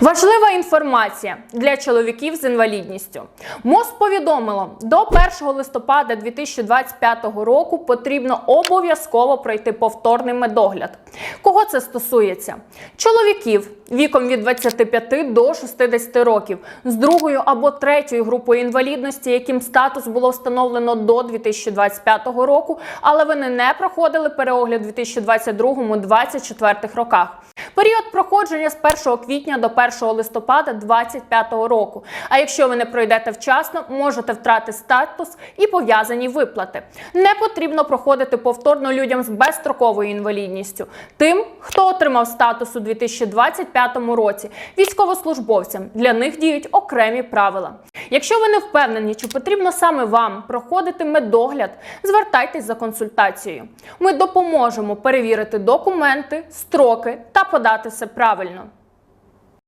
Важлива інформація для чоловіків з інвалідністю. МОЗ повідомило, до 1 листопада 2025 року потрібно обов'язково пройти повторний медогляд. Кого це стосується? Чоловіків віком від 25 до 60 років з другою або третьою групою інвалідності, яким статус було встановлено до 2025 року, але вони не проходили переогляд у 2022-2024 роках. Період проходження з 1 квітня до 1 листопада 2025 року. А якщо ви не пройдете вчасно, можете втратити статус і пов'язані виплати. Не потрібно проходити повторно людям з безстроковою інвалідністю. Тим, хто отримав статус у 2025 році, військовослужбовцям для них діють окремі правила. Якщо ви не впевнені, чи потрібно саме вам проходити медогляд, звертайтесь за консультацією. Ми допоможемо перевірити документи, строки та подати все правильно.